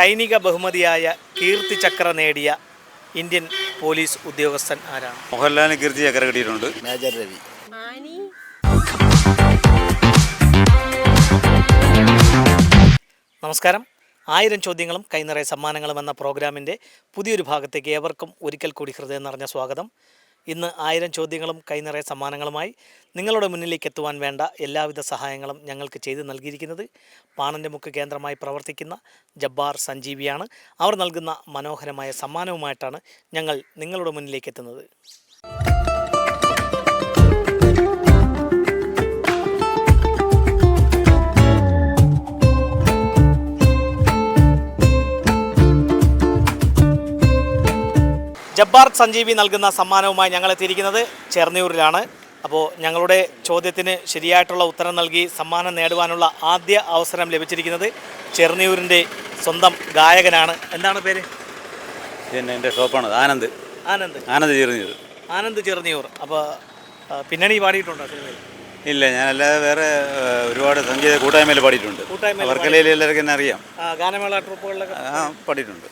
സൈനിക ബഹുമതിയായ കീർത്തി ചക്ര നേടിയ ഇന്ത്യൻ പോലീസ് ഉദ്യോഗസ്ഥൻ ആരാണ്? മോഹൻലാലിന് കീർത്തി ചക്ര കിട്ടിയിട്ടുണ്ട്. മേജർ രവി. നമസ്കാരം. ആയിരം ചോദ്യങ്ങളും കൈനിറയ സമ്മാനങ്ങളും എന്ന പ്രോഗ്രാമിന്റെ പുതിയൊരു ഭാഗത്തേക്ക് ഏവർക്കും ഒരിക്കൽ കൂടി ഹൃദയം നിറഞ്ഞ സ്വാഗതം. ഇന്ന് ആയിരം ചോദ്യങ്ങളും കൈനിറയ സമ്മാനങ്ങളുമായി നിങ്ങളുടെ മുന്നിലേക്ക് എത്തുവാൻ വേണ്ട എല്ലാവിധ സഹായങ്ങളും ഞങ്ങൾക്ക് ചെയ്തു നൽകിയിരിക്കുന്നത് പാണന്റെ മുക്ക് കേന്ദ്രമായി പ്രവർത്തിക്കുന്ന ജബ്ബാർ സഞ്ജീവിയാണ്. അവർ നൽകുന്ന മനോഹരമായ സമ്മാനവുമായിട്ടാണ് ഞങ്ങൾ നിങ്ങളുടെ മുന്നിലേക്ക് എത്തുന്നത്. ജബ്ബാർ സഞ്ജീവി നൽകുന്ന സമ്മാനവുമായി ഞങ്ങൾ എത്തിയിരിക്കുന്നത് ചെർന്നിയൂരിലാണ് അപ്പോൾ ഞങ്ങളുടെ ചോദ്യത്തിന് ശരിയായിട്ടുള്ള ഉത്തരം നൽകി സമ്മാനം നേടുവാനുള്ള ആദ്യ അവസരം ലഭിച്ചിരിക്കുന്നത് ചെർന്നിയൂരിന്റെ സ്വന്തം ഗായകനാണ്. എന്താണ് പേര്? പിന്നെ എന്റെ ഷോപ്പാണ്. ആനന്ദ്. ആനന്ദ്. ആനന്ദ് ചേർന്നത് ആനന്ദ് ചെറുന്നിയൂർ അപ്പോൾ പിന്നണി പാടിയിട്ടുണ്ടോ സിനിമയിൽ? ഇല്ല ഞാൻ അല്ലാതെ വേറെ ഒരുപാട് സംഗീത കൂട്ടായ്മയിൽ പാടിയിട്ടുണ്ട്. വർക്കലയിൽ എല്ലാവർക്കും എന്നെ അറിയാം. ഗാനമേള ട്രൂപ്പുകളിലൊക്കെ പാടിയിട്ടുണ്ട്.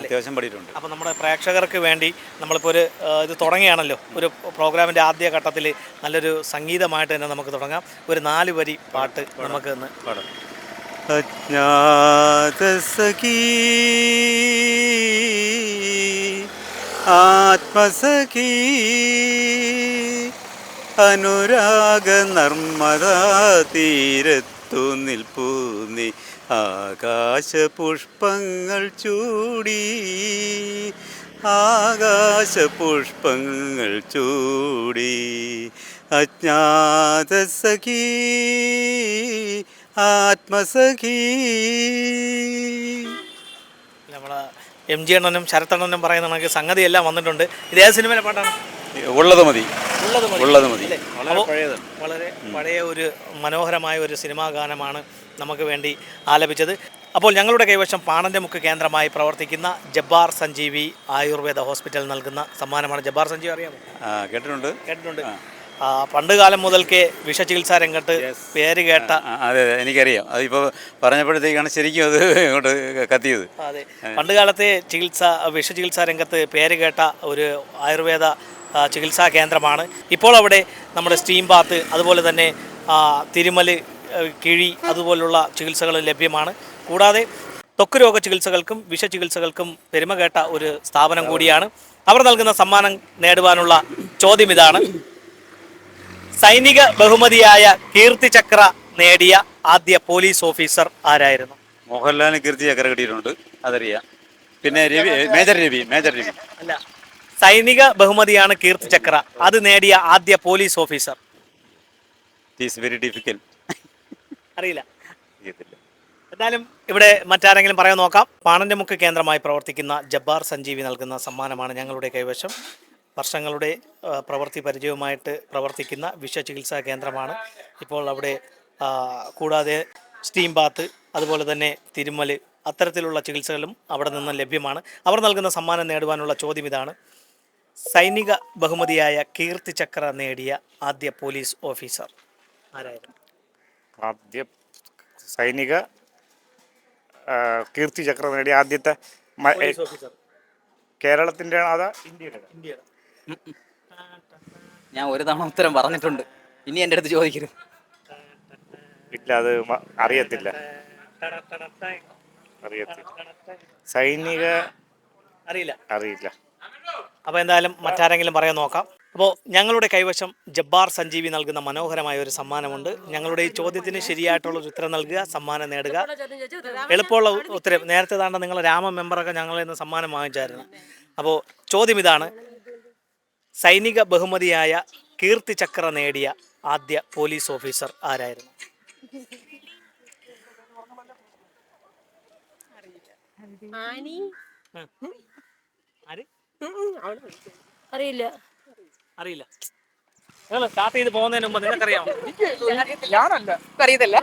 അത്യാവശ്യം പാടിയിട്ടുണ്ട്. അപ്പോൾ നമ്മുടെ പ്രേക്ഷകർക്ക് വേണ്ടി നമ്മളിപ്പോൾ ഒരു ഇത് തുടങ്ങിയാണല്ലോ ഒരു പ്രോഗ്രാമിന്റെ ആദ്യ ഘട്ടത്തിൽ നല്ലൊരു സംഗീതമായിട്ട് തന്നെ നമുക്ക് തുടങ്ങാം. ഒരു നാല് വരി പാട്ട് നമുക്ക് ഇന്ന് പാടാം. ആത്മസഖീ അനുരാഗ നർമ്മദാ തീരത്തു നിൽപ്പൂ നീ. ആകാശ പുഷ്പങ്ങൾ ചൂടി. ആകാശ പുഷ്പങ്ങൾ ചൂടി. അജ്ഞാത സഖി ആത്മസഖി. നമ്മളെ എം ജി അണ്ണനും ശരത്തണ്ണനും പറയുന്ന കണക്ക് സംഗതി എല്ലാം വന്നിട്ടുണ്ട്. ഇതേ സിനിമയിലെ പാട്ടാണ്. ഉള്ളത് മതി. ഉള്ളത് മതി. വളരെ പഴയ ഒരു മനോഹരമായ ഒരു സിനിമാ ഗാനമാണ് നമുക്ക് വേണ്ടി ആലപിച്ചത്. അപ്പോൾ ഞങ്ങളുടെ കൈവശം പാണന്റെ മുക്ക് കേന്ദ്രമായി പ്രവർത്തിക്കുന്ന ജബ്ബാർ സഞ്ജീവി ആയുർവേദ ഹോസ്പിറ്റൽ നൽകുന്ന സമ്മാനമാണ്. ജബ്ബാർ സഞ്ജീവി അറിയാമോ? കേട്ടിട്ടുണ്ട്. കേട്ടിട്ടുണ്ട്. ആ, പണ്ട് കാലം മുതൽക്കേ വിഷചികിത്സാ രംഗത്ത് പേര് കേട്ട അതെ അതെ എനിക്കറിയാം. അതിപ്പോൾ പറഞ്ഞപ്പോഴത്തേക്കാണ് ശരിക്കും അത് ഇങ്ങോട്ട് കത്തിയത്. അതെ. പണ്ട് കാലത്തെ ചികിത്സ വിഷചികിത്സാ രംഗത്ത് പേര് കേട്ട ഒരു ആയുർവേദ ചികിത്സാ കേന്ദ്രമാണ്. ഇപ്പോൾ അവിടെ നമ്മുടെ സ്റ്റീം ബാത്ത് അതുപോലെ തന്നെ തിരുമൽ കിഴി അതുപോലുള്ള ചികിത്സകൾ ലഭ്യമാണ്. കൂടാതെ ത്വക്ക് രോഗ ചികിത്സകൾക്കും വിഷചികിത്സകൾക്കും പെരുമ കേട്ട ഒരു സ്ഥാപനം കൂടിയാണ്. അവർ നൽകുന്ന സമ്മാനം നേടുവാനുള്ള ചോദ്യം ഇതാണ്. സൈനിക ബഹുമതിയായ കീർത്തി ചക്ര നേടിയ ആദ്യ പോലീസ് ഓഫീസർ ആരായിരുന്നു? മോഹൻലാലിന് കീർത്തി ചക്ര കിട്ടിയിട്ടുണ്ട് അതറിയാം. പിന്നെ രവി മേജർ രവി മേജർ രവി. അല്ല സൈനിക ബഹുമതിയാണ് കീർത്തി ചക്ര. അത് നേടിയ ആദ്യ police officer. Is very difficult അറിയില്ല. എന്തായാലും ഇവിടെ മറ്റാരെങ്കിലും പറയാൻ നോക്കാം. പാണന്റെ മുക്ക് കേന്ദ്രമായി പ്രവർത്തിക്കുന്ന ജബ്ബാർ സഞ്ജീവി നൽകുന്ന സമ്മാനമാണ് ഞങ്ങളുടെ കൈവശം. വർഷങ്ങളുടെ പ്രവൃത്തി പരിചയവുമായിട്ട് പ്രവർത്തിക്കുന്ന വിഷചികിത്സാ കേന്ദ്രമാണ്. ഇപ്പോൾ അവിടെ കൂടാതെ സ്റ്റീം ബാത്ത് അതുപോലെ തന്നെ തിരുമൽ അത്തരത്തിലുള്ള ചികിത്സകളും അവിടെ നിന്ന് ലഭ്യമാണ്. അവർ നൽകുന്ന സമ്മാനം നേടുവാനുള്ള ചോദ്യം ഇതാണ്. സൈനിക ബഹുമതിയായ കീർത്തി ചക്ര നേടിയ ആദ്യ പോലീസ് ഓഫീസർ. ആരായിരുന്നു? ആദ്യ സൈനിക ആ, കീർത്തി ചക്ര നേടിയ ആദ്യത്തെ മ- പോലീസ് ഓഫീസർ. കേരളത്തിന്റെ അതാ ഇന്ത്യയുടെ? ഇന്ത്യയുടെ. ഞാൻ ഒരു തവണ ഉത്തരം പറഞ്ഞിട്ടുണ്ട്. ഇനി എന്റെ അടുത്ത് ചോദിക്കരുത്. ഇല്ല അത് മ- അറിയത്തില്ല. അറിയത്തില്ല. സൈനിക അറിയില്ല. അറിയില്ല. അപ്പോൾ എന്തായാലും മറ്റാരെങ്കിലും പറയാൻ നോക്കാം. അപ്പോൾ ഞങ്ങളുടെ കൈവശം ജബ്ബാർ സഞ്ജീവി നൽകുന്ന മനോഹരമായ ഒരു സമ്മാനമുണ്ട്. ഞങ്ങളുടെ ഈ ചോദ്യത്തിന് ശരിയായിട്ടുള്ള ഒരു ഉത്തരം നൽകുക സമ്മാനം നേടുക. എളുപ്പമുള്ള ഉത്തരം. നേരത്തെ താണ്ട നിങ്ങൾ രാമ മെമ്പറൊക്കെ ഞങ്ങളിൽ നിന്ന് സമ്മാനം വാങ്ങിച്ചായിരുന്നു. അപ്പോൾ ചോദ്യം ഇതാണ്. സൈനിക ബഹുമതിയായ കീർത്തി ചക്ര നേടിയ ആദ്യ പോലീസ് ഓഫീസർ ആരായിരുന്നു? ആനി. അറിയില്ല. അറിയില്ല. നിങ്ങൾ സ്റ്റാർട്ട് ചെയ്ത് പോകുന്നതിന് മുമ്പ് നിങ്ങൾക്കറിയാമോ? അറിയത്തില്ല.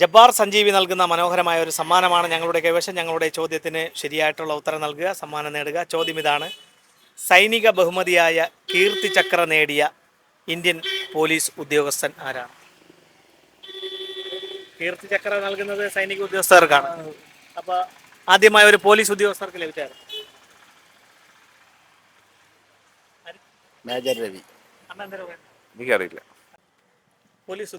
ജബ്ബാർ സഞ്ജീവി നൽകുന്ന മനോഹരമായ ഒരു സമ്മാനമാണ് ഞങ്ങളുടെ കൈവശം. ഞങ്ങളുടെ ചോദ്യത്തിന് ശരിയായിട്ടുള്ള ഉത്തരം നൽകുക സമ്മാനം നേടുക. ചോദ്യം ഇതാണ്. സൈനിക ബഹുമതിയായ കീർത്തി ചക്ര നേടിയ ഇന്ത്യൻ പോലീസ് ഉദ്യോഗസ്ഥൻ ആരാണ്? കീർത്തി ചക്ര നൽകുന്നത് സൈനിക ഉദ്യോഗസ്ഥർക്കാണ്. അപ്പൊ ആദ്യമായ ഒരു പോലീസ് ഉദ്യോഗസ്ഥർക്ക് ലഭിച്ചത് മേജർ രവി? എനിക്കറിയില്ല. പോലീസ്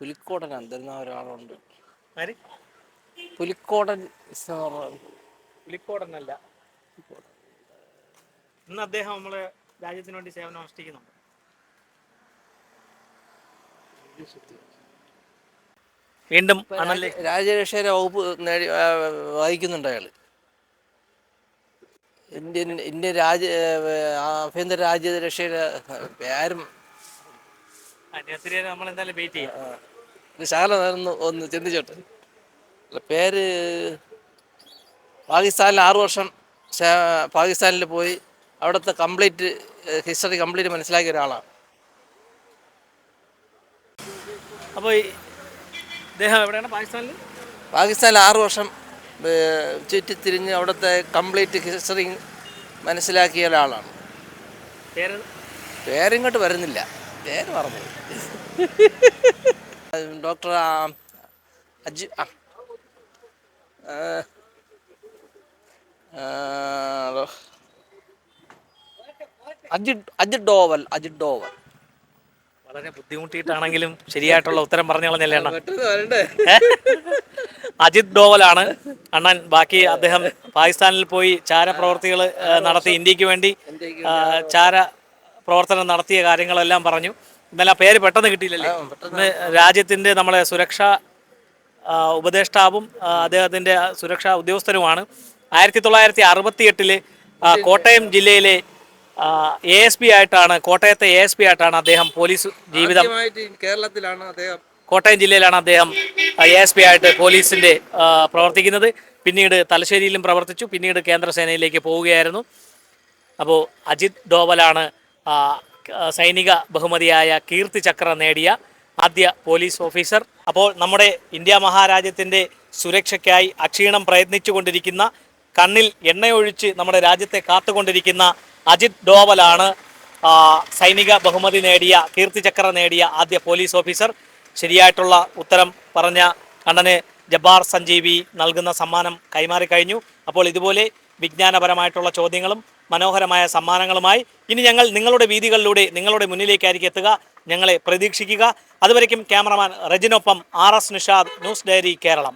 പുലിക്കോടൻ എന്തെന്ന ഒരാളുണ്ട്. ആര്? പുലിക്കോടൻ പുലിക്കോടനല്ല ഇന്ന് അദ്ദേഹം നമ്മളെ രാജ്യത്തിന് വേണ്ടി സേവനം അനുഷ്ഠിക്കുന്നുണ്ട് വീണ്ടും രാജ്യരക്ഷയുടെ വകുപ്പ് വഹിക്കുന്നുണ്ട് അയാൾ ഇന്ത്യൻ ഇന്ത്യൻ രാജ്യ ആഭ്യന്തര രാജ്യരക്ഷയുടെ പേരും. നമ്മൾ എന്തായാലും വെയിറ്റ് ചെയ്യാം. ശകലം ഒന്ന് ഒന്ന് ചിന്തിച്ചോട്ടെ. പേര് പാകിസ്ഥാനിൽ ആറു വർഷം പാകിസ്ഥാനിൽ പോയി അവിടുത്തെ കംപ്ലീറ്റ് ഹിസ്റ്ററി കംപ്ലീറ്റ് മനസ്സിലാക്കിയ ഒരാളാണ്. അപ്പോൾ ഇദ്ദേഹം എവിടെയാണ് പാകിസ്ഥാനിൽ പാകിസ്ഥാനിൽ ആറു വർഷം ചുറ്റിത്തിരിഞ്ഞ് അവിടുത്തെ കംപ്ലീറ്റ് ഹിസ്റ്ററി മനസ്സിലാക്കിയ ഒരാളാണ്. പേര്? പേരിങ്ങോട്ട് വരുന്നില്ല. പേര് പറഞ്ഞു ഡോക്ടർ അജു അജിത് അജിത് ഡോവൽ അജിത് ഡോവൽ. വളരെ ബുദ്ധിമുട്ടിയിട്ടാണെങ്കിലും ശരിയായിട്ടുള്ള ഉത്തരം പറഞ്ഞു കളഞ്ഞല്ലേ അജിത് ഡോവൽ ആണ് അജിത് ഡോവലാണ്. അണ്ണൻ ബാക്കി അദ്ദേഹം പാകിസ്ഥാനിൽ പോയി ചാര പ്രവർത്തികൾ നടത്തി. ഇന്ത്യയ്ക്ക് വേണ്ടി ചാര പ്രവർത്തനം നടത്തിയ കാര്യങ്ങളെല്ലാം പറഞ്ഞു. ഇന്നലെ ആ പേര് പെട്ടെന്ന് കിട്ടിയില്ലല്ലേ? ഇന്ന് രാജ്യത്തിന്റെ നമ്മളെ സുരക്ഷാ ഉപദേഷ്ടാവും അദ്ദേഹത്തിന്റെ സുരക്ഷാ ഉദ്യോഗസ്ഥരുമാണ്. ആയിരത്തി തൊള്ളായിരത്തി അറുപത്തി എട്ടിൽ കോട്ടയം ജില്ലയിലെ എ എസ് പി ആയിട്ടാണ് കോട്ടയത്തെ എ എസ് പി ആയിട്ടാണ് അദ്ദേഹം പോലീസ് ജീവിതം കേരളത്തിലാണ് അദ്ദേഹം കോട്ടയം ജില്ലയിലാണ് അദ്ദേഹം എ എസ് പി ആയിട്ട് പോലീസിന്റെ പ്രവർത്തിക്കുന്നത്. പിന്നീട് തലശ്ശേരിയിലും പ്രവർത്തിച്ചു. പിന്നീട് കേന്ദ്രസേനയിലേക്ക് പോവുകയായിരുന്നു. അപ്പോൾ അജിത് ഡോവലാണ് സൈനിക ബഹുമതിയായ കീർത്തി ചക്ര നേടിയ ആദ്യ പോലീസ് ഓഫീസർ. അപ്പോൾ നമ്മുടെ ഇന്ത്യ മഹാരാജ്യത്തിന്റെ സുരക്ഷയ്ക്കായി അക്ഷീണം പ്രയത്നിച്ചുകൊണ്ടിരിക്കുന്ന കണ്ണിൽ എണ്ണയൊഴിച്ച് നമ്മുടെ രാജ്യത്തെ കാത്തുകൊണ്ടിരിക്കുന്ന അജിത് ഡോവലാണ് സൈനിക ബഹുമതി നേടിയ കീർത്തി ചക്ര നേടിയ ആദ്യ പോലീസ് ഓഫീസർ. ശരിയായിട്ടുള്ള ഉത്തരം പറഞ്ഞ കണ്ണന് ജബ്ബാർ സഞ്ജീവി നൽകുന്ന സമ്മാനം കൈമാറി കഴിഞ്ഞു. അപ്പോൾ ഇതുപോലെ വിജ്ഞാനപരമായിട്ടുള്ള ചോദ്യങ്ങളും മനോഹരമായ സമ്മാനങ്ങളുമായി ഇനി ഞങ്ങൾ നിങ്ങളുടെ വീതികളിലൂടെ നിങ്ങളുടെ മുന്നിലേക്കായിരിക്കും എത്തുക. ഞങ്ങളെ പ്രതീക്ഷിക്കുക. അതുവരയ്ക്കും cameraman റജിനൊപ്പം R S Nishad news diary Keralam.